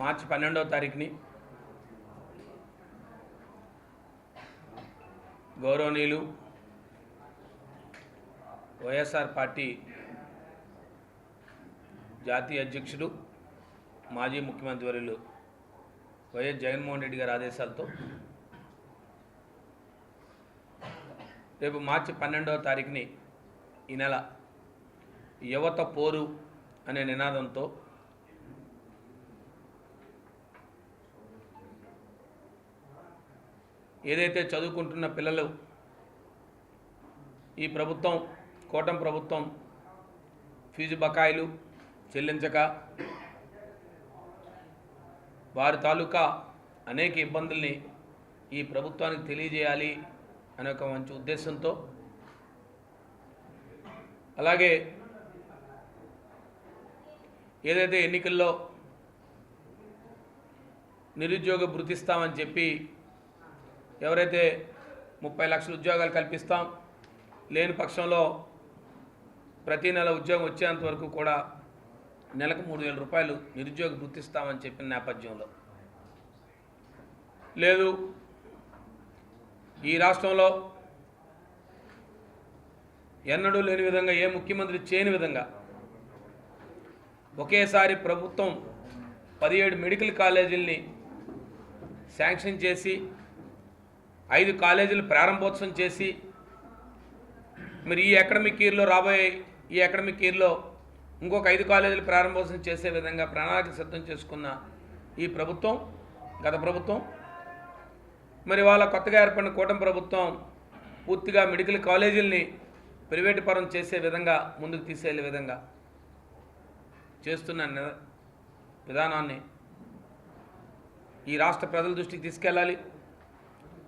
మార్చి పన్నెండవ తారీఖుని గౌరవనీయులు వైఎస్ఆర్ పార్టీ జాతీయ అధ్యక్షుడు మాజీ ముఖ్యమంత్రి వర్యులు వైఎస్ జగన్మోహన్ రెడ్డి గారి ఆదేశాలతో రేపు మార్చి పన్నెండవ తారీఖుని ఈ నెల యువత పోరు అనే నినాదంతో ఏదైతే చదువుకుంటున్న పిల్లలు ఈ ప్రభుత్వం కోటం ప్రభుత్వం ఫీజు బకాయిలు చెల్లించక. వారి తాలూకా అనేక ఇబ్బందుల్ని ఈ ప్రభుత్వానికి తెలియజేయాలి అనే ఒక మంచి ఉద్దేశంతో. అలాగే ఏదైతే ఎన్నికల్లో నిరుద్యోగ భృతిస్తామని చెప్పి ఎవరైతే ముప్పై లక్షల ఉద్యోగాలు కల్పిస్తాం లేని పక్షంలో ప్రతి నెల ఉద్యోగం వచ్చేంత వరకు కూడా నెలకు మూడు వేల రూపాయలు నిరుద్యోగ గుర్తిస్తామని చెప్పిన నేపథ్యంలో. లేదు ఈ రాష్ట్రంలో ఎన్నడూ లేని విధంగా ఏ ముఖ్యమంత్రి చేయని విధంగా ఒకేసారి ప్రభుత్వం పదిహేడు మెడికల్ కాలేజీల్ని శాంక్షన్ చేసి ఐదు కాలేజీలు ప్రారంభోత్సవం చేసి మరి ఈ అకాడమిక్ ఇయర్లో రాబోయే ఈ అకాడమిక్ ఇయర్లో ఇంకొక ఐదు కాలేజీలు ప్రారంభోత్సవం చేసే విధంగా ప్రణాళిక సిద్ధం చేసుకున్న ఈ ప్రభుత్వం గత ప్రభుత్వం మరి వాళ్ళ కొత్తగా ఏర్పడిన కూటమి ప్రభుత్వం పూర్తిగా మెడికల్ కాలేజీల్ని ప్రైవేటు పరం చేసే విధంగా ముందుకు తీసేళ్ళే విధంగా చేస్తున్న ని- విధానాన్ని ఈ రాష్ట్ర ప్రజల దృష్టికి తీసుకెళ్ళాలి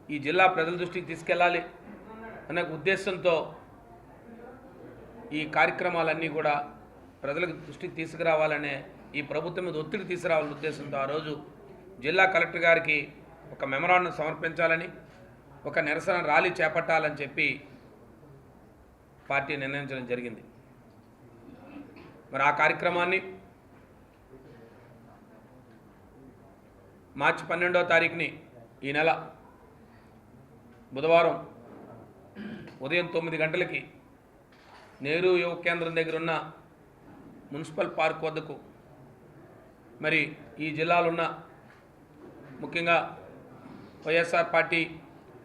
ఈ జిల్లా ప్రజల దృష్టికి తీసుకెళ్ళాలి అనే ఉద్దేశంతో ఈ కార్యక్రమాలన్నీ కూడా ప్రజలకు దృష్టికి తీసుకురావాలనే ఈ ప్రభుత్వం మీద ఒత్తిడి తీసుకురావాలనే ఉద్దేశంతో ఆ రోజు జిల్లా కలెక్టర్ గారికి ఒక మెమరాండం సమర్పించాలని ఒక నిరసన ర్యాలీ చేపట్టాలని చెప్పి పార్టీ నిర్ణయించడం జరిగింది. మరి ఆ కార్యక్రమాన్ని మార్చి పన్నెండవ తారీఖుని ఈ నెల బుధవారం ఉదయం తొమ్మిది గంటలకి నెహ్రూ యువ కేంద్రం దగ్గర ఉన్న మున్సిపల్ పార్క్ వద్దకు. మరి ఈ జిల్లాలో ఉన్న ముఖ్యంగా వైఎస్ఆర్ పార్టీ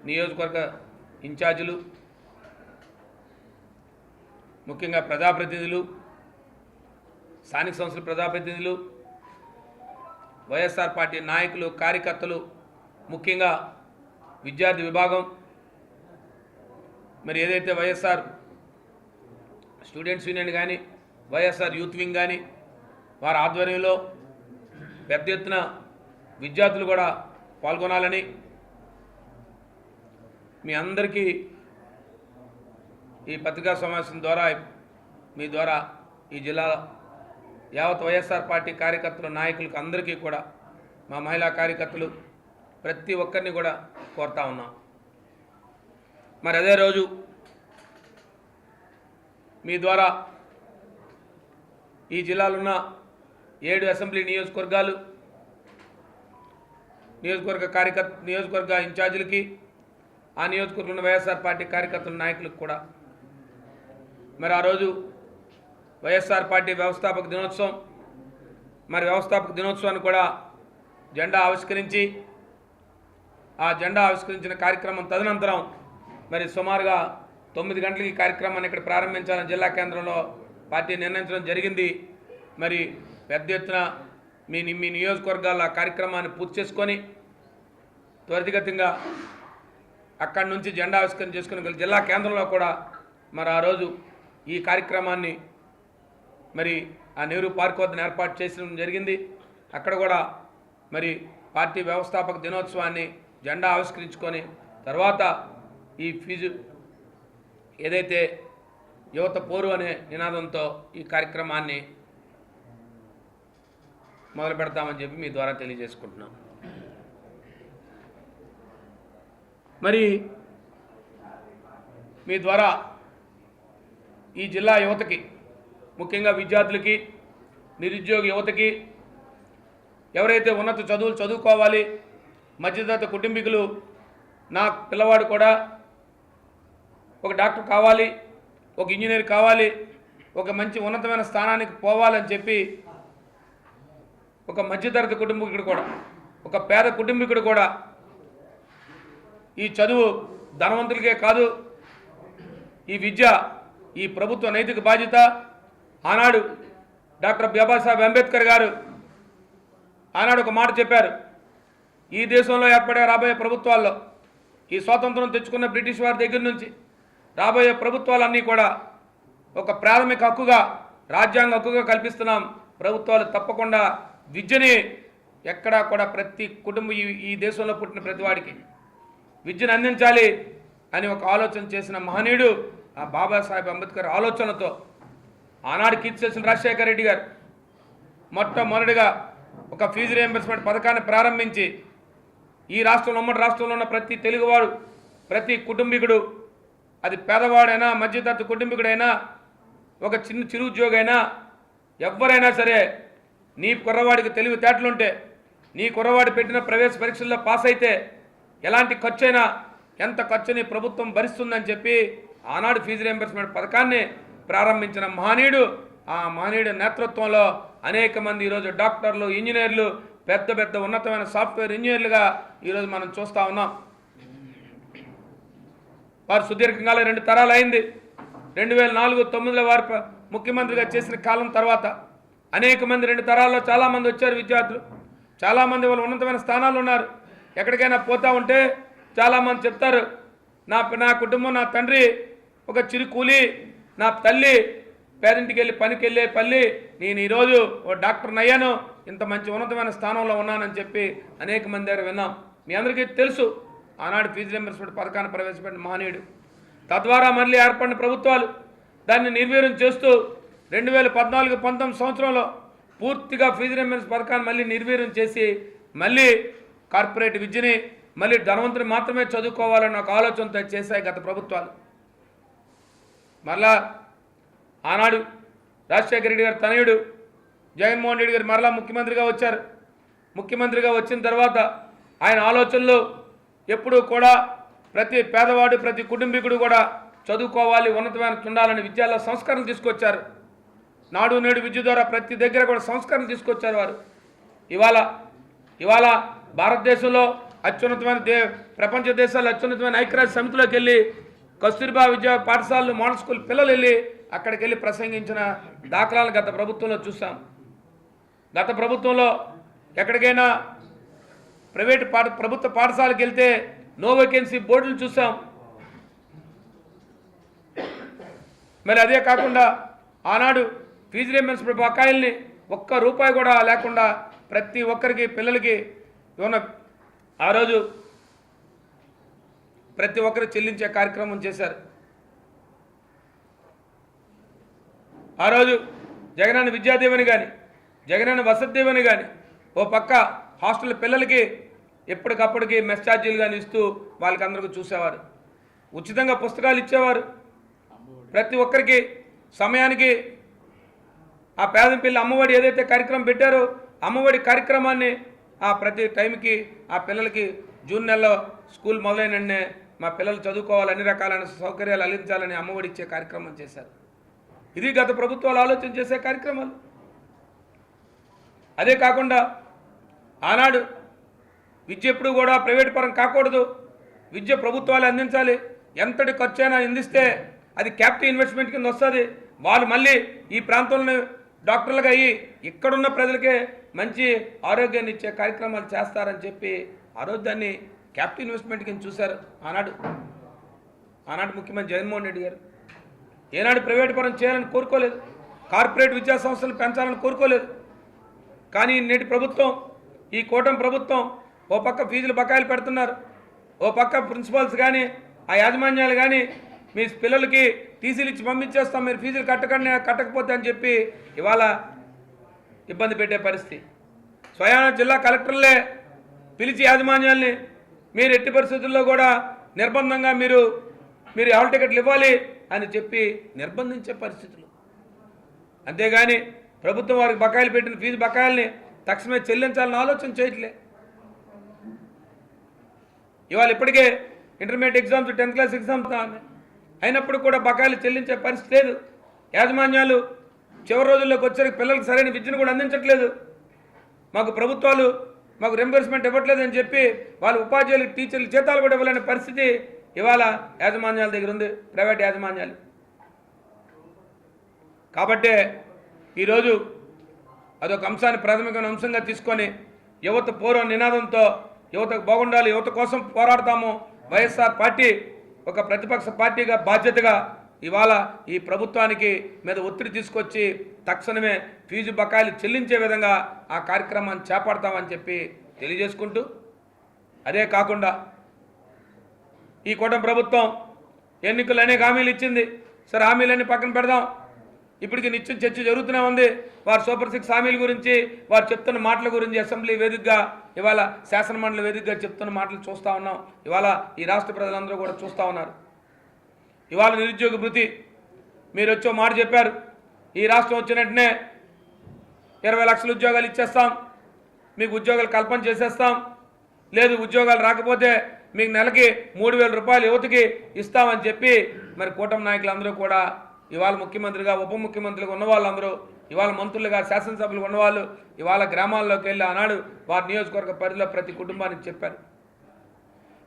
నియోజకవర్గ ఇన్ఛార్జీలు ముఖ్యంగా ప్రజాప్రతినిధులు స్థానిక సంస్థల ప్రజాప్రతినిధులు వైఎస్ఆర్ పార్టీ నాయకులు కార్యకర్తలు ముఖ్యంగా విద్యార్థి విభాగం. మరి ఏదైతే వైఎస్ఆర్ స్టూడెంట్స్ యూనియన్ కానీ వైఎస్ఆర్ యూత్ వింగ్ కానీ వారి ఆధ్వర్యంలో పెద్ద ఎత్తున విద్యార్థులు కూడా పాల్గొనాలని మీ అందరికీ ఈ పత్రికా సమావేశం ద్వారా మీ ద్వారా ఈ జిల్లా యావత్ వైఎస్ఆర్ పార్టీ కార్యకర్తలు నాయకులకు అందరికీ కూడా మా మహిళా కార్యకర్తలు ప్రతి ఒక్కరిని కూడా కోరుతా ఉన్నాం. మరి అదే రోజు మీ ద్వారా ఈ జిల్లాలున్న ఏడు అసెంబ్లీ నియోజకవర్గాలు నియోజకవర్గ కార్యకర్త నియోజకవర్గ ఇన్ఛార్జీలకి ఆ నియోజకవర్గంలో ఉన్న వైఎస్ఆర్ పార్టీ కార్యకర్తల నాయకులకు కూడా. మరి ఆ రోజు వైఎస్ఆర్ పార్టీ వ్యవస్థాపక దినోత్సవం మరి వ్యవస్థాపక దినోత్సవాన్ని కూడా జెండా ఆవిష్కరించి ఆ జెండా ఆవిష్కరించిన కార్యక్రమం తదనంతరం మరి సుమారుగా తొమ్మిది గంటలకి కార్యక్రమాన్ని ఇక్కడ ప్రారంభించాలని జిల్లా కేంద్రంలో పార్టీ నిర్ణయించడం జరిగింది. మరి పెద్ద ఎత్తున మీ మీ నియోజకవర్గాల కార్యక్రమాన్ని పూర్తి చేసుకొని త్వరితగతిగా అక్కడి నుంచి జెండా ఆవిష్కరణ చేసుకుని జిల్లా కేంద్రంలో కూడా మరి ఆ రోజు ఈ కార్యక్రమాన్ని మరి ఆ నెహ్రూ పార్క్ వద్ద ఏర్పాటు చేసడం జరిగింది. అక్కడ కూడా మరి పార్టీ వ్యవస్థాపక దినోత్సవాన్ని జెండా ఆవిష్కరించుకొని తర్వాత ఈ ఫీజు ఏదైతే యువత పోరు అనే నినాదంతో ఈ కార్యక్రమాన్ని మొదలు పెడతామని చెప్పి మీ ద్వారా తెలియజేసుకుంటున్నాం. మరి మీ ద్వారా ఈ జిల్లా యువతకి ముఖ్యంగా విద్యార్థులకి నిరుద్యోగ యువతకి ఎవరైతే ఉన్నత చదువులు చదువుకోవాలి మధ్యతరగతి కుటుంబీకులు నా పిల్లవాడు కూడా ఒక డాక్టర్ కావాలి ఒక ఇంజనీర్ కావాలి ఒక మంచి ఉన్నతమైన స్థానానికి పోవాలని చెప్పి ఒక మధ్యతరగతి కుటుంబీకుడు కూడా ఒక పేద కుటుంబీకుడు కూడా ఈ చదువు ధనవంతులకే కాదు ఈ విద్య ఈ ప్రభుత్వ నైతిక బాధ్యత ఆనాడు డాక్టర్ బాబాసాహెబ్ అంబేద్కర్ గారు ఆనాడు ఒక మాట చెప్పారు. ఈ దేశంలో ఏర్పడే రాబోయే ప్రభుత్వాల్లో ఈ స్వాతంత్రం తెచ్చుకున్న బ్రిటిష్ వారి దగ్గర నుంచి రాబోయే ప్రభుత్వాలన్నీ కూడా ఒక ప్రాథమిక హక్కుగా రాజ్యాంగ హక్కుగా కల్పిస్తున్నాం. ప్రభుత్వాలు తప్పకుండా విద్యని ఎక్కడా కూడా ప్రతి కుటుంబం ఈ ఈ దేశంలో పుట్టిన ప్రతి వాడికి విద్యను అందించాలి అని ఒక ఆలోచన చేసిన మహనీయుడు ఆ బాబాసాహెబ్ అంబేద్కర్ ఆలోచనతో ఆనాడు కీర్తి చేసిన రాజశేఖర రెడ్డి గారు మొట్టమొదటిగా ఒక ఫీజు రియంబర్స్మెంట్ పథకాన్ని ప్రారంభించి ఈ రాష్ట్రంలో ఉమ్మడి రాష్ట్రంలో ఉన్న ప్రతి తెలుగువాడు ప్రతి కుటుంబీకుడు అది పేదవాడైనా మధ్యతరగతి కుటుంబీకుడైనా ఒక చిన్న చిరుద్యోగి అయినా ఎవరైనా సరే నీ కుర్రవాడికి తెలివితేటలుంటే నీ కుర్రవాడు పెట్టిన ప్రవేశ పరీక్షల్లో పాస్ అయితే ఎలాంటి ఖర్చు అయినా ఎంత ఖర్చుని ప్రభుత్వం భరిస్తుందని చెప్పి ఆనాడు ఫీజు రియంబర్స్మెంట్ పథకాన్ని ప్రారంభించిన మహనీయుడు ఆ మహనీయుడి నేతృత్వంలో అనేక మంది ఈరోజు డాక్టర్లు ఇంజనీర్లు పెద్ద పెద్ద ఉన్నతమైన సాఫ్ట్వేర్ ఇంజనీర్లుగా ఈరోజు మనం చూస్తూ ఉన్నాం. వారు సుదీర్ఘంగా రెండు తరాలు అయింది రెండు వేల నాలుగు తొమ్మిదిలో వారు ముఖ్యమంత్రిగా చేసిన కాలం తర్వాత అనేక మంది రెండు తరాల్లో చాలామంది వచ్చారు విద్యార్థులు. చాలామంది వాళ్ళు ఉన్నతమైన స్థానాలు ఉన్నారు. ఎక్కడికైనా పోతా ఉంటే చాలామంది చెప్తారు నా నా కుటుంబం నా తండ్రి ఒక చిరు కూలి నా తల్లి పేదింటికి వెళ్ళి పనికి వెళ్ళే పల్లి నేను ఈరోజు ఓ డాక్టర్ని అయ్యాను ఇంత మంచి ఉన్నతమైన స్థానంలో ఉన్నానని చెప్పి అనేక మంది దగ్గర విన్నాం. మీ అందరికీ తెలుసు ఆనాడు ఫీజు రింబర్స్మెంట్ పథకాన్ని ప్రవేశపెట్టిన మానేయుడు తద్వారా మళ్ళీ ఏర్పడిన ప్రభుత్వాలు దాన్ని నిర్వీర్యం చేస్తూ రెండు వేల పద్నాలుగు పంతొమ్మిది సంవత్సరంలో పూర్తిగా ఫీజు రింబర్స్ పథకాన్ని మళ్ళీ నిర్వీర్యం చేసి మళ్ళీ కార్పొరేట్ విద్యని మళ్ళీ ధనవంతుని మాత్రమే చదువుకోవాలన్న ఒక ఆలోచనతో చేశాయి గత ప్రభుత్వాలు. మరలా ఆనాడు రాజశేఖర రెడ్డి గారు తనయుడు జగన్మోహన్ రెడ్డి గారు మరలా ముఖ్యమంత్రిగా వచ్చారు. ముఖ్యమంత్రిగా వచ్చిన తర్వాత ఆయన ఆలోచనలు ఎప్పుడూ కూడా ప్రతి పేదవాడు ప్రతి కుటుంబీకుడు కూడా చదువుకోవాలి ఉన్నతమైన ఉండాలని విద్యాల్లో సంస్కరణ తీసుకొచ్చారు. నాడు నేడు విద్య ద్వారా ప్రతి దగ్గర కూడా సంస్కరణ తీసుకొచ్చారు వారు. ఇవాళ ఇవాళ భారతదేశంలో అత్యున్నతమైన దే ప్రపంచ దేశాల్లో అత్యున్నతమైన ఐక్యరాజ్య సమితిలోకి వెళ్ళి కస్తూర్బా విద్యా పాఠశాలలు మోడల్ స్కూల్ పిల్లలు వెళ్ళి అక్కడికి వెళ్ళి ప్రసంగించిన దాఖలాలు గత ప్రభుత్వంలో చూసాం గత ప్రభుత్వంలో ఎక్కడికైనా ప్రైవేట్ పాఠ ప్రభుత్వ పాఠశాలకు వెళ్తే నో వేకెన్సీ బోర్డులు చూసాం. మరి అదే కాకుండా ఆనాడు ఫీజు రియంబర్స్మెంట్ బకాయిల్ని ఒక్క రూపాయి కూడా లేకుండా ప్రతి ఒక్కరికి పిల్లలకి ఉన్న ఆ రోజు ప్రతి ఒక్కరు చెల్లించే కార్యక్రమం చేశారు. ఆ రోజు జగనన్న విద్యాదేవని కానీ జగనన్న వసతి దీవెని కానీ ఓ పక్క హాస్టల్ పిల్లలకి ఎప్పటికప్పటికి మెస్ ఛార్జీలు కానీ ఇస్తూ వాళ్ళకి అందరికీ చూసేవారు. ఉచితంగా పుస్తకాలు ఇచ్చేవారు. ప్రతి ఒక్కరికి సమయానికి ఆ పేద పిల్ల అమ్మఒడి ఏదైతే కార్యక్రమం పెట్టారో అమ్మఒడి కార్యక్రమాన్ని ఆ ప్రతి టైంకి ఆ పిల్లలకి జూన్ నెలలో స్కూల్ మొదలైన వెంటనే మా పిల్లలు చదువుకోవాలి అన్ని రకాలైన సౌకర్యాలు అందించాలని అమ్మఒడి ఇచ్చే కార్యక్రమం చేశారు. ఇది గత ప్రభుత్వాలు ఆలోచన చేసే కార్యక్రమాలు. అదే కాకుండా ఆనాడు విద్య ఎప్పుడు కూడా ప్రైవేట్ పరం కాకూడదు. విద్య ప్రభుత్వాలు అందించాలి. ఎంతటి ఖర్చు అయినా అందిస్తే అది క్యాపిటల్ ఇన్వెస్ట్మెంట్ కింద వస్తుంది. వాళ్ళు మళ్ళీ ఈ ప్రాంతంలో డాక్టర్లుగా అయ్యి ఇక్కడున్న ప్రజలకే మంచి ఆరోగ్యాన్ని ఇచ్చే కార్యక్రమాలు చేస్తారని చెప్పి ఆరోగ్యాన్ని క్యాపిటల్ ఇన్వెస్ట్మెంట్ కింద చూశారు ఆనాడు. ఆనాడు ముఖ్యమంత్రి జగన్మోహన్ రెడ్డి గారు. ఏనాడు ప్రైవేట్ పరం చేయాలని కోరుకోలేదు. కార్పొరేట్ విద్యా సంస్థలు పెంచాలని కోరుకోలేదు. కానీ నేటి ప్రభుత్వం ఈ కూటమి ప్రభుత్వం ఓ పక్క ఫీజులు బకాయిలు పెడుతున్నారు. ఓ పక్క ప్రిన్సిపాల్స్ కానీ ఆ యాజమాన్యాలు కానీ మీ పిల్లలకి టీసీలు ఇచ్చి పంపించేస్తాం మీరు ఫీజులు కట్టకండి కట్టకపోతే అని చెప్పి ఇవాళ ఇబ్బంది పెట్టే పరిస్థితి. స్వయాన జిల్లా కలెక్టర్లే పిలిచి యాజమాన్యాల్ని మీరు ఎట్టి పరిస్థితుల్లో కూడా నిర్బంధంగా మీరు మీరు హాల్ టికెట్లు ఇవ్వాలి అని చెప్పి నిర్బంధించే పరిస్థితులు. అంతేగాని ప్రభుత్వం వారికి బకాయిలు పెట్టిన ఫీజు బకాయిల్ని తక్షణమే చెల్లించాలని ఆలోచన చేయట్లే. ఇవాళ ఇప్పటికే intermediate exams tenth class exams అయినప్పుడు కూడా బకాయిలు చెల్లించే పరిస్థితి లేదు. యాజమాన్యాలు చివరి రోజుల్లోకి వచ్చేసరికి పిల్లలకు సరైన విద్యను కూడా అందించట్లేదు. మాకు ప్రభుత్వాలు మాకు రెంబర్స్మెంట్ ఇవ్వట్లేదు అని చెప్పి వాళ్ళ ఉపాధ్యాయులు టీచర్లు జీతాలు కూడా ఇవ్వలేని పరిస్థితి ఇవాళ యాజమాన్యాల దగ్గర ఉంది ప్రైవేట్ యాజమాన్యాలు. కాబట్టే ఈరోజు అదొక అంశాన్ని ప్రాథమికమైన అంశంగా తీసుకొని యువత పూర్వ నినాదంతో యువతకు బాగుండాలి యువత కోసం పోరాడతాము. వైఎస్ఆర్ పార్టీ ఒక ప్రతిపక్ష పార్టీగా బాధ్యతగా ఇవాళ ఈ ప్రభుత్వానికి మీద ఒత్తిడి తీసుకొచ్చి తక్షణమే ఫీజు బకాయిలు చెల్లించే విధంగా ఆ కార్యక్రమాన్ని చేపడతామని చెప్పి తెలియజేసుకుంటూ అదే కాకుండా ఈ కూటమి ప్రభుత్వం ఎన్నికలు అనేక హామీలు ఇచ్చింది. సరే హామీలన్నీ పక్కన పెడదాం. ఇప్పటికి నిత్యం చర్చ జరుగుతూనే ఉంది. వారు సూపర్ సిక్స్ హామీల గురించి వారు చెప్తున్న మాటల గురించి అసెంబ్లీ వేదికగా ఇవాళ శాసనమండలి వేదికగా చెప్తున్న మాటలు చూస్తూ ఉన్నాం. ఇవాళ ఈ రాష్ట్ర ప్రజలందరూ కూడా చూస్తూ ఉన్నారు. ఇవాళ నిరుద్యోగ భృతి మీరు వచ్చో మాట చెప్పారు. ఈ రాష్ట్రం వచ్చిన వెంటనే ఇరవై లక్షల ఉద్యోగాలు ఇచ్చేస్తాం. మీకు ఉద్యోగాలు కల్పన చేసేస్తాం. లేదు ఉద్యోగాలు రాకపోతే మీకు నెలకి మూడు వేల రూపాయలు యువతకి ఇస్తామని చెప్పి మరి కూటమి నాయకులందరూ కూడా ఇవాళ ముఖ్యమంత్రిగా ఉప ముఖ్యమంత్రిగా ఉన్న వాళ్ళందరూ ఇవాళ మంత్రులుగా శాసనసభ్యులు ఉన్నవాళ్ళు ఇవాళ గ్రామాల్లోకి వెళ్ళి ఆనాడు వారి నియోజకవర్గ పరిధిలో ప్రతి కుటుంబానికి చెప్పారు.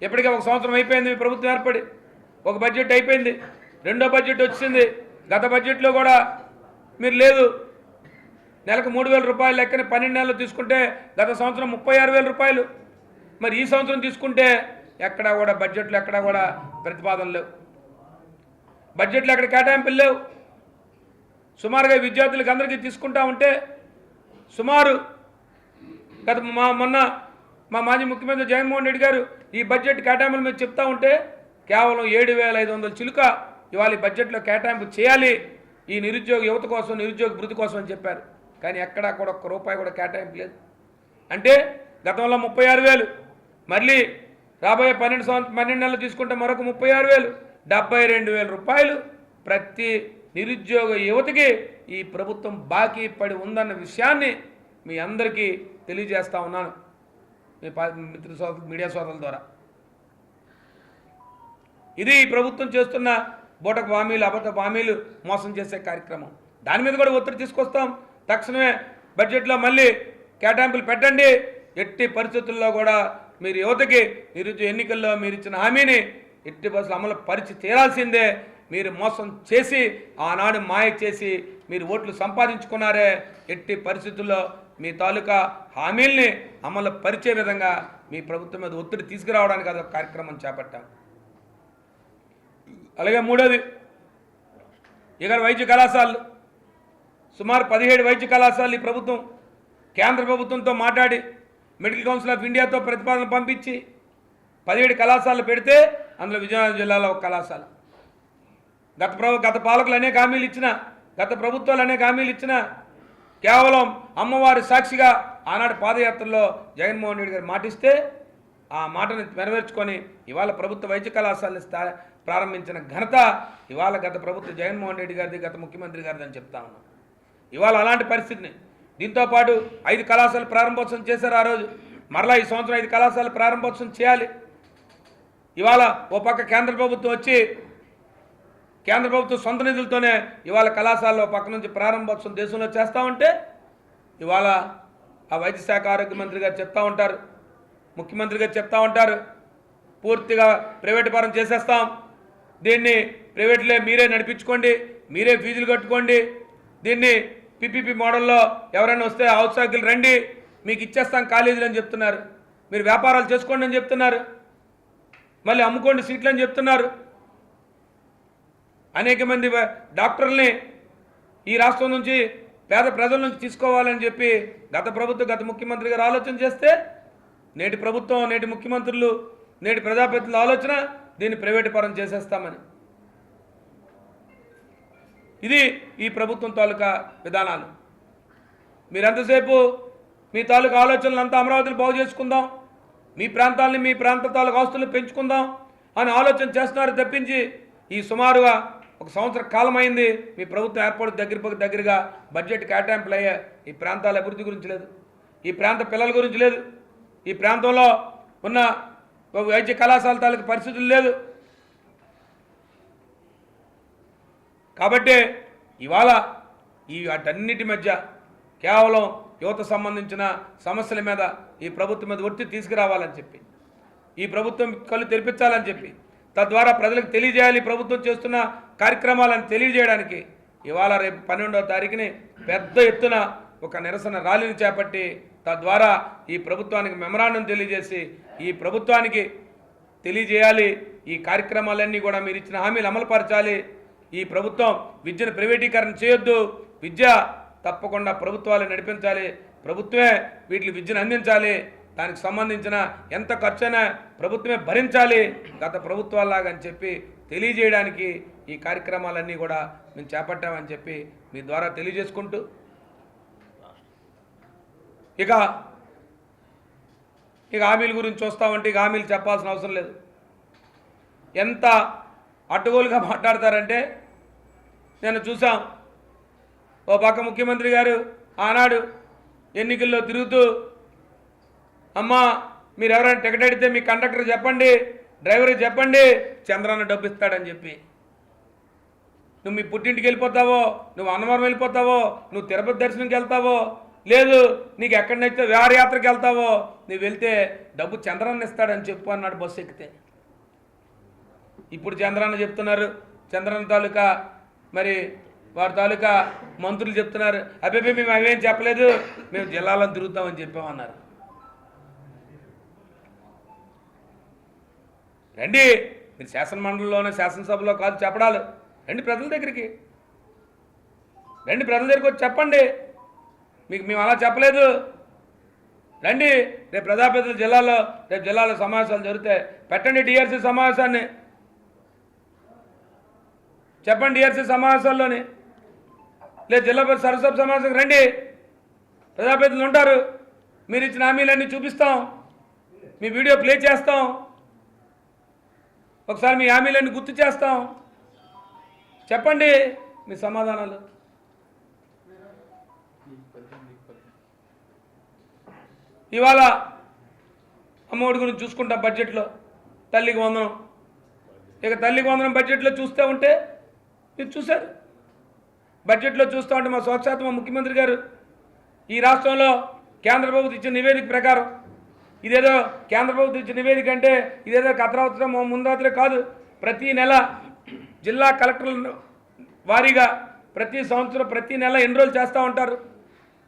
ఇప్పటికే ఒక సంవత్సరం అయిపోయింది మీ ప్రభుత్వం ఏర్పడి. ఒక బడ్జెట్ అయిపోయింది. రెండో బడ్జెట్ వచ్చింది. గత బడ్జెట్లో కూడా మీరు లేదు. నెలకు మూడు వేల రూపాయలు లెక్కన పన్నెండు నెలలు తీసుకుంటే గత సంవత్సరం ముప్పై ఆరు వేల రూపాయలు. మరి ఈ సంవత్సరం తీసుకుంటే ఎక్కడా కూడా బడ్జెట్లో ఎక్కడా కూడా ప్రతిపాదన లేవు. బడ్జెట్లో ఎక్కడ కేటాయింపులు లేవు. సుమారుగా విద్యార్థులకు అందరికీ తీసుకుంటా ఉంటే సుమారు గత మా మొన్న మా మాజీ ముఖ్యమంత్రి జగన్మోహన్ రెడ్డి గారు ఈ బడ్జెట్ కేటాయింపులు మీద చెప్తా ఉంటే కేవలం ఏడు వేల ఐదు వందల చిలుక ఇవాళ ఈ బడ్జెట్లో కేటాయింపు చేయాలి. ఈ నిరుద్యోగ యువత కోసం నిరుద్యోగ వృద్ధి కోసం అని చెప్పారు. కానీ ఎక్కడా కూడా ఒక్క రూపాయి కూడా కేటాయింపు లేదు. అంటే గతంలో ముప్పై ఆరు వేలు మళ్ళీ రాబోయే పన్నెండు సంవత్సరం పన్నెండు నెలలు తీసుకుంటే మరొక ముప్పై ఆరు వేలు. డెబ్బై రెండు వేల రూపాయలు ప్రతి నిరుద్యోగ యువతకి ఈ ప్రభుత్వం బాకీ పడి ఉందన్న విషయాన్ని మీ అందరికీ తెలియజేస్తా ఉన్నాను. మీ మిత్ర సోదరు మీడియా సోదరుల ద్వారా. ఇది ప్రభుత్వం చేస్తున్న బోటకు హామీలు అబద్ధ హామీలు మోసం చేసే కార్యక్రమం. దాని మీద కూడా ఒత్తిడి తీసుకొస్తాం. తక్షణమే బడ్జెట్లో మళ్ళీ కేటాయింపులు పెట్టండి. ఎట్టి పరిస్థితుల్లో కూడా మీరు యువతకి నిరుద్యోగ ఎన్నికల్లో మీరు ఇచ్చిన హామీని ఎట్టి బస్సులు అమలు పరిచి తీరాల్సిందే. మీరు మోసం చేసి ఆనాడు మాయ చేసి మీరు ఓట్లు సంపాదించుకున్నారే. ఎట్టి పరిస్థితుల్లో మీ తాలూకా హామీల్ని అమలు పరిచే విధంగా మీ ప్రభుత్వం మీద ఒత్తిడి తీసుకురావడానికి అదొక కార్యక్రమం చేపట్టాం. అలాగే మూడోది ఇక్కడ వైద్య కళాశాలలు. సుమారు పదిహేడు వైద్య కళాశాలలు ఈ ప్రభుత్వం కేంద్ర ప్రభుత్వంతో మాట్లాడి మెడికల్ కౌన్సిల్ ఆఫ్ ఇండియాతో ప్రతిపాదన పంపించి పదిహేడు కళాశాలలు పెడితే అందులో విజయనగరం జిల్లాలో ఒక కళాశాల. గత ప్రభు గత పాలకులు అనేక హామీలు ఇచ్చిన గత ప్రభుత్వాలు అనేక హామీలు ఇచ్చిన కేవలం అమ్మవారి సాక్షిగా ఆనాడు పాదయాత్రలో జగన్మోహన్ రెడ్డి గారు మాటిస్తే ఆ మాటను నెరవేర్చుకొని ఇవాళ ప్రభుత్వ వైద్య కళాశాలని ప్రారంభించిన ఘనత ఇవాళ గత ప్రభుత్వ జగన్మోహన్ రెడ్డి గారిది గత ముఖ్యమంత్రి గారిది అని చెప్తా ఉన్నాం. ఇవాళ అలాంటి పరిస్థితిని. దీంతో పాటు ఐదు కళాశాలలు ప్రారంభోత్సవం చేశారు ఆ రోజు. మరలా ఈ సంవత్సరం ఐదు కళాశాలలు ప్రారంభోత్సవం చేయాలి. ఇవాళ ఓ పక్క కేంద్ర ప్రభుత్వం వచ్చి కేంద్ర ప్రభుత్వం సొంత నిధులతోనే ఇవాళ కళాశాలలో పక్క నుంచి ప్రారంభోత్సవం దేశంలో చేస్తూ ఉంటే ఇవాళ ఆ వైద్య శాఖ ఆరోగ్య మంత్రి గారు చెప్తా ఉంటారు ముఖ్యమంత్రి గారు చెప్తా ఉంటారు పూర్తిగా ప్రైవేట్ పరం చేసేస్తాం. దీన్ని ప్రైవేట్లే మీరే నడిపించుకోండి మీరే ఫీజులు కట్టుకోండి దీన్ని పిపిపి మోడల్లో ఎవరైనా వస్తే ఔత్సాహికులు రండి మీకు ఇచ్చేస్తాం కాలేజీలు అని చెప్తున్నారు. మీరు వ్యాపారాలు చేసుకోండి అని చెప్తున్నారు. మళ్ళీ అమ్ముకోండి సీట్లు అని చెప్తున్నారు. అనేక మంది వ- డాక్టర్ల్ని ఈ రాష్ట్రం నుంచి పేద ప్రజల నుంచి తీసుకోవాలని చెప్పి గత ప్రభుత్వం గత ముఖ్యమంత్రి గారు ఆలోచన చేస్తే నేటి ప్రభుత్వం నేటి ముఖ్యమంత్రులు నేటి ప్రజాప్రతినిధుల ఆలోచన దీన్ని ప్రైవేటు పరం చేసేస్తామని. ఇది ఈ ప్రభుత్వం తాలూకా విధానాలు. మీరెంతసేపు మీ తాలూకా ఆలోచనలు అంతా అమరావతిని బాగు చేసుకుందాం మీ ప్రాంతాలని మీ ప్రాంత తాలూకు ఆస్తులను పెంచుకుందాం అని ఆలోచన చేస్తున్నారు తప్పించి ఈ సుమారుగా ఒక సంవత్సర కాలం అయింది మీ ప్రభుత్వం ఏర్పాటు దగ్గర దగ్గరగా బడ్జెట్ కేటాయింపులు అయ్యే ఈ ప్రాంతాల అభివృద్ధి గురించి లేదు. ఈ ప్రాంత పిల్లల గురించి లేదు. ఈ ప్రాంతంలో ఉన్న వైద్య కళాశాల తాలూకు పరిస్థితులు లేదు. కాబట్టి ఇవాళ ఈ వాటన్నిటి మధ్య కేవలం యువత సంబంధించిన సమస్యల మీద ఈ ప్రభుత్వం మీద ఒత్తిడి తీసుకురావాలని చెప్పి ఈ ప్రభుత్వం కళ్ళు తెరిపించాలని చెప్పి తద్వారా ప్రజలకు తెలియజేయాలి. ప్రభుత్వం చేస్తున్న కార్యక్రమాలను తెలియజేయడానికి ఇవాళ రేపు పన్నెండవ తారీఖుని పెద్ద ఎత్తున ఒక నిరసన ర్యాలీని చేపట్టి తద్వారా ఈ ప్రభుత్వానికి మెమరాండం తెలియజేసి ఈ ప్రభుత్వానికి తెలియజేయాలి. ఈ కార్యక్రమాలన్నీ కూడా మీరు ఇచ్చిన హామీలు అమలుపరచాలి. ఈ ప్రభుత్వం విద్యను ప్రైవేటీకరణ చేయొద్దు. విద్య తప్పకుండా ప్రభుత్వాలు నడిపించాలి. ప్రభుత్వమే వీటికి విద్యను అందించాలి. దానికి సంబంధించిన ఎంత ఖర్చైనా ప్రభుత్వమే భరించాలి. గత ప్రభుత్వాల్లాగా అని చెప్పి తెలియజేయడానికి ఈ కార్యక్రమాలన్నీ కూడా మేము చేపట్టామని చెప్పి మీ ద్వారా తెలియజేసుకుంటూ ఇక ఇక హామీల గురించి చూస్తామంటే ఇక హామీలు చెప్పాల్సిన అవసరం లేదు. ఎంత అడ్డగోలుగా మాట్లాడతారంటే నేను చూసాం ఓ పక్క ముఖ్యమంత్రి గారు ఆనాడు ఎన్నికల్లో తిరుగుతూ అమ్మా మీరు ఎవరైనా టికెట్ అడిగితే మీ కండక్టర్ చెప్పండి డ్రైవర్ చెప్పండి చంద్రన్న డబ్బు ఇస్తాడని చెప్పి. నువ్వు మీ పుట్టింటికి వెళ్ళిపోతావో నువ్వు అన్నవరం వెళ్ళిపోతావో నువ్వు తిరుపతి దర్శనంకి వెళ్తావో లేదు నీకు ఎక్కడి నచ్చితే విహారయాత్రకి వెళ్తావో నువ్వు వెళ్తే డబ్బు చంద్రన్న ఇస్తాడని చెప్పు అన్నాడు బస్సు ఎక్కితే. ఇప్పుడు చంద్రన్న చెప్తున్నారు చంద్రన్న తాలూకా మరి వారి తాలూకా మంత్రులు చెప్తున్నారు అబ్బాయి మేము అవేం చెప్పలేదు మేము జిల్లాలను తిరుగుతామని చెప్పామన్నారు. రండి మీరు శాసనమండలిలోనే శాసనసభలో కాదు చెప్పడాలు. రండి ప్రజల దగ్గరికి. రండి ప్రజల దగ్గరికి వచ్చి చెప్పండి. మీకు మేము అలా చెప్పలేదు. రండి రేపు ప్రజాప్రతినిధుల జిల్లాలో రేపు జిల్లాలో సమావేశాలు జరిగితే పెట్టండి డిఆర్సీ సమావేశాన్ని. చెప్పండి డిఆర్సీ సమావేశాల్లోని. లేదు జిల్లా పరిషత్ సరసభ సమావేశం రండి. ప్రజాప్రతినిధులు ఉంటారు. మీరు ఇచ్చిన హామీలన్నీ చూపిస్తాం. మీ వీడియో ప్లే చేస్తాం. ఒకసారి మీ హామీలన్నీ గుర్తు చేస్తాం. చెప్పండి మీ సమాధానాలు. ఇవాళ అమ్మఒడి గురించి చూసుకుంటాం బడ్జెట్లో. తల్లికి వందనం. ఇక తల్లికి వందనం బడ్జెట్లో చూస్తూ ఉంటే మీరు చూశారు. బడ్జెట్లో చూస్తూ ఉంటే మా స్వచ్ఛాత మా ముఖ్యమంత్రి గారు ఈ రాష్ట్రంలో కేంద్ర ప్రభుత్వం ఇచ్చిన నివేదిక ప్రకారం ఇదేదో కేంద్ర ప్రభుత్వం ఇచ్చిన నివేదిక అంటే ఇదేదో కథరావసరం ముందరాత్రే కాదు. ప్రతి నెల జిల్లా కలెక్టర్ల వారీగా ప్రతి సంవత్సరం ప్రతి నెల ఎన్రోల్ చేస్తూ ఉంటారు?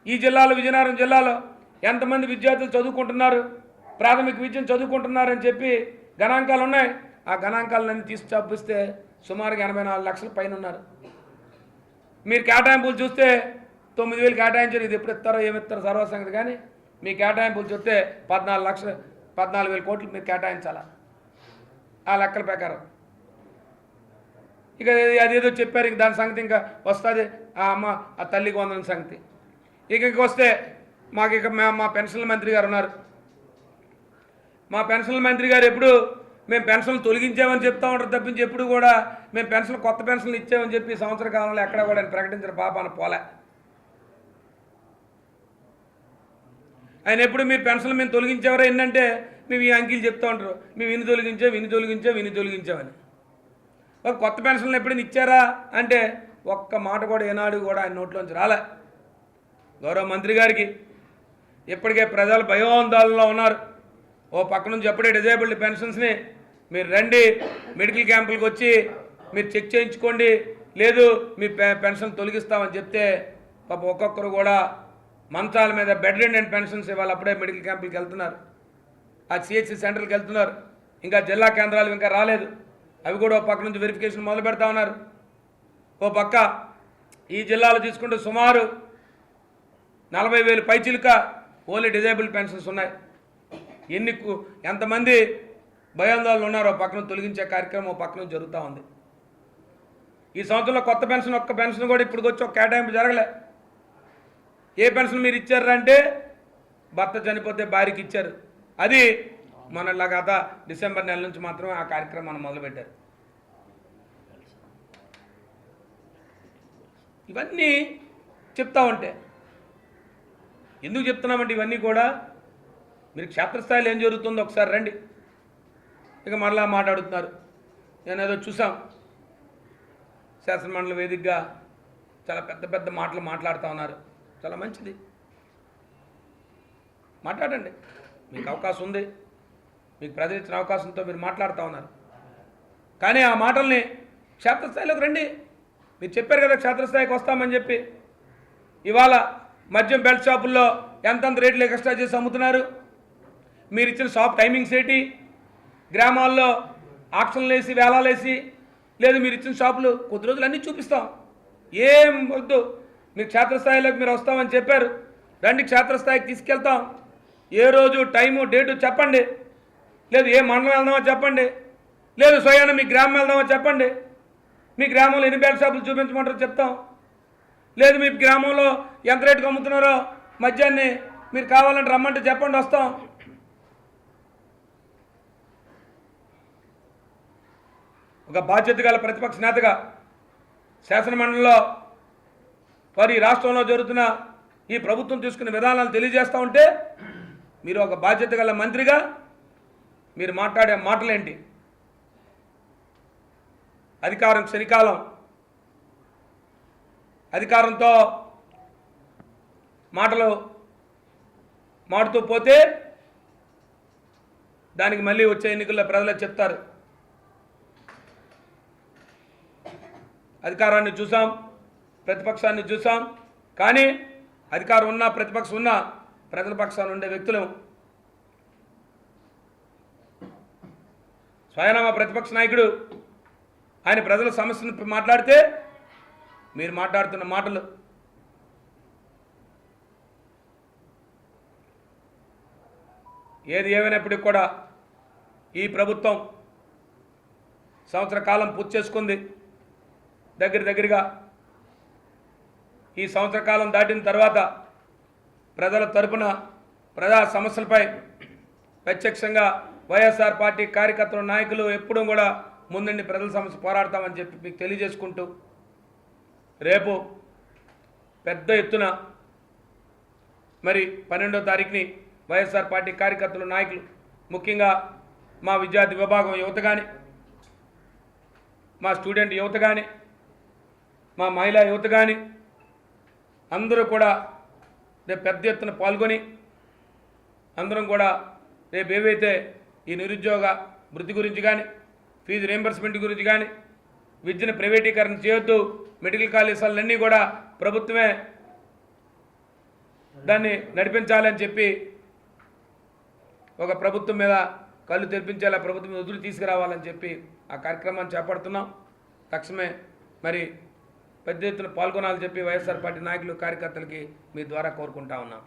ఈ జిల్లాలో విజయనగరం జిల్లాలో ఎంతమంది విద్యార్థులు చదువుకుంటున్నారు? ప్రాథమిక విద్యను చదువుకుంటున్నారని చెప్పి గణాంకాలు ఉన్నాయి. ఆ గణాంకాలన్నీ తీసి చూపిస్తే సుమారుగా ఎనభై నాలుగు లక్షల పైన ఉన్నారు. మీరు కేటాయింపులు చూస్తే తొమ్మిది వేలు కేటాయించారు ఇది ఎప్పుడు ఇస్తారో ఏమిస్తారో సర్వసంగతి కానీ మీ కేటాయింపులు చూస్తే పద్నాలుగు లక్షలు పద్నాలుగు వేల కోట్లు మీరు కేటాయించాలా? ఆ లెక్కల ప్రకారం. ఇక అది- అదేదో చెప్పారు ఇంక దాని సంగతి ఇంకా వస్తుంది ఆ అమ్మ ఆ తల్లికి వందన సంగతి. ఇక ఇంక వస్తే మాకు ఇక మా మా మంత్రి గారు ఉన్నారు. మా పెన్షన్ మంత్రి గారు ఎప్పుడు మేము పెన్షన్లు తొలగించామని చెప్తా ఉంటారు తప్పించి ఎప్పుడు కూడా మేము పెన్షన్ కొత్త పెన్షన్లు ఇచ్చామని చెప్పి సంవత్సర కాలంలో ఎక్కడ కూడా ఆయన ప్రకటించిన పాపాన పోలే. ఆయన ఎప్పుడు మీరు పెన్షన్లు మేము తొలగించేవారా? ఏంటంటే మేము ఈ అంకీలు చెప్తా ఉంటారు. మేము ఇన్ని తొలగించాం ఇన్ని తొలగించాం ఇన్ని తొలగించామని. ఒక కొత్త పెన్షన్లు ఎప్పుడైనా ఇచ్చారా? అంటే ఒక్క మాట కూడా ఏనాడు కూడా ఆయన నోట్లోంచి రాలే. గౌరవ మంత్రి గారికి ఇప్పటికే ప్రజలు భయోందోళనలో ఉన్నారు. ఓ పక్క నుంచి ఎప్పుడే డిజేబుల్డ్ పెన్షన్స్ని మీరు రండి మెడికల్ క్యాంపులకు వచ్చి మీరు చెక్ చేయించుకోండి. లేదు మీ పె- పెన్షన్ తొలగిస్తామని చెప్తే పాప ఒక్కొక్కరు కూడా మంచాల మీద బెడ్ అండ్ పెన్షన్స్ ఇవాళ అప్పుడే మెడికల్ క్యాంపులకు వెళ్తున్నారు. ఆ సిహెచ్సి సెంటర్కి వెళ్తున్నారు. ఇంకా జిల్లా కేంద్రాలు ఇంకా రాలేదు. అవి కూడా ఓ పక్క నుంచి వెరిఫికేషన్ మొదలు పెడతా ఉన్నారు. ఓ పక్క ఈ జిల్లాలో తీసుకుంటే సుమారు నలభై వేలు పైచిలుక ఓన్లీ డిజేబుల్ పెన్షన్స్ ఉన్నాయి. ఎన్ని ఎంతమంది భయాందోళనలు ఉన్నారో పక్కన తొలగించే కార్యక్రమం పక్కన జరుగుతూ ఉంది. ఈ సంవత్సరంలో కొత్త పెన్షన్ ఒక్క పెన్షన్ కూడా ఇప్పుడు వచ్చి ఒక కేటాయింపు జరగలే. ఏ పెన్షన్ మీరు ఇచ్చారంటే భర్త చనిపోతే భార్యకి ఇచ్చారు. అది మొన్నలా గత డిసెంబర్ నెల నుంచి మాత్రమే ఆ కార్యక్రమాన్ని మొదలుపెట్టారు. ఇవన్నీ చెప్తా ఉంటే ఎందుకు చెప్తున్నామంటే ఇవన్నీ కూడా మీరు క్షేత్రస్థాయిలో ఏం జరుగుతుందో ఒకసారి రండి. ఇక మరలా మాట్లాడుతున్నారు. నేను ఏదో చూసాం. శాసనమండలి వేదికగా చాలా పెద్ద పెద్ద మాటలు మాట్లాడుతూ ఉన్నారు. చాలా మంచిది. మాట్లాడండి. మీకు అవకాశం ఉంది. మీకు ప్రజలిచ్చిన అవకాశంతో మీరు మాట్లాడుతూ ఉన్నారు. కానీ ఆ మాటల్ని క్షేత్రస్థాయిలోకి రండి. మీరు చెప్పారు కదా క్షేత్రస్థాయికి వస్తామని చెప్పి. ఇవాళ మద్యం బెల్ట్ షాపుల్లో ఎంతంత రేట్లు ఎక్స్ట్రా చేసి అమ్ముతున్నారు? మీరు ఇచ్చిన షాప్ టైమింగ్స్ ఏంటి? గ్రామాల్లో ఆక్షన్లు వేసి వేలాలు వేసి లేదు మీరు ఇచ్చిన షాపులు కొద్ది రోజులు అన్నీ చూపిస్తాం. ఏం వద్దు. మీరు క్షేత్రస్థాయిలోకి మీరు వస్తామని చెప్పారు. రండి క్షేత్రస్థాయికి తీసుకెళ్తాం. ఏ రోజు టైము డేటు చెప్పండి. లేదు ఏ మండలం వెళ్దామో చెప్పండి. లేదు స్వయాన మీ గ్రామం వెళ్దామో చెప్పండి. మీ గ్రామంలో ఎన్ని బ్యాట్ షాపులు చూపించమంటారో చెప్తాం. లేదు మీ గ్రామంలో ఎంత రేటుకి అమ్ముతున్నారో మద్యాన్ని మీరు కావాలంటే రమ్మంటే చెప్పండి వస్తాం. ఒక బాధ్యత గల ప్రతిపక్ష నేతగా శాసనమండలిలో వారి రాష్ట్రంలో జరుగుతున్న ఈ ప్రభుత్వం తీసుకున్న విధానాలు తెలియజేస్తూ ఉంటే మీరు ఒక బాధ్యత గల మంత్రిగా మీరు మాట్లాడే మాటలేంటి? అధికారం శనికాలం. అధికారంతో మాటలు మాడుతూ పోతే దానికి మళ్ళీ వచ్చే ఎన్నికల్లో ప్రజలకు చెప్తారు. అధికారాన్ని చూసాం ప్రతిపక్షాన్ని చూసాం కానీ అధికారం ఉన్నా ప్రతిపక్షం ఉన్నా ప్రజల పక్షాన ఉండే వ్యక్తులు. స్వయనామా ప్రతిపక్ష నాయకుడు ఆయన ప్రజల సమస్యను మాట్లాడితే మీరు మాట్లాడుతున్న మాటలు ఏది ఏమైనప్పటికీ కూడా ఈ ప్రభుత్వం సంవత్సర కాలం పూర్తి చేసుకుంది. దగ్గర దగ్గరగా ఈ సంవత్సర కాలం దాటిన తర్వాత ప్రజల తరపున ప్రజా సమస్యలపై ప్రత్యక్షంగా వైఎస్ఆర్ పార్టీ కార్యకర్తలు నాయకులు ఎప్పుడూ కూడా ముందుండి ప్రజల సమస్య పోరాడతామని చెప్పి మీకు తెలియజేసుకుంటూ రేపు పెద్ద ఎత్తున మరి పన్నెండో తారీఖుని వైఎస్ఆర్ పార్టీ కార్యకర్తలు నాయకులు ముఖ్యంగా మా విద్యార్థి విభాగం యువత కానీ మా స్టూడెంట్ యువత కానీ మా మహిళా యువత కానీ అందరూ కూడా రేపు పెద్ద ఎత్తున పాల్గొని అందరం కూడా రేపు ఏవైతే ఈ నిరుద్యోగ వృద్ధి గురించి కానీ ఫీజు రియంబర్స్మెంట్ గురించి కానీ విద్యను ప్రైవేటీకరణ చేయొద్దు మెడికల్ కాలేజీలన్నీ కూడా ప్రభుత్వమే దాన్ని నడిపించాలని చెప్పి ఒక ప్రభుత్వం మీద కళ్ళు తెరిపించేలా ప్రభుత్వం ఎదురు వదులు తీసుకురావాలని చెప్పి ఆ కార్యక్రమాన్ని చేపడుతున్నాం. తక్షణమే మరి పెద్ద ఎత్తున పాల్గొనాలని చెప్పి వైఎస్ఆర్ పార్టీ నాయకులు కార్యకర్తలకి మీ ద్వారా కోరుకుంటా ఉన్నాం.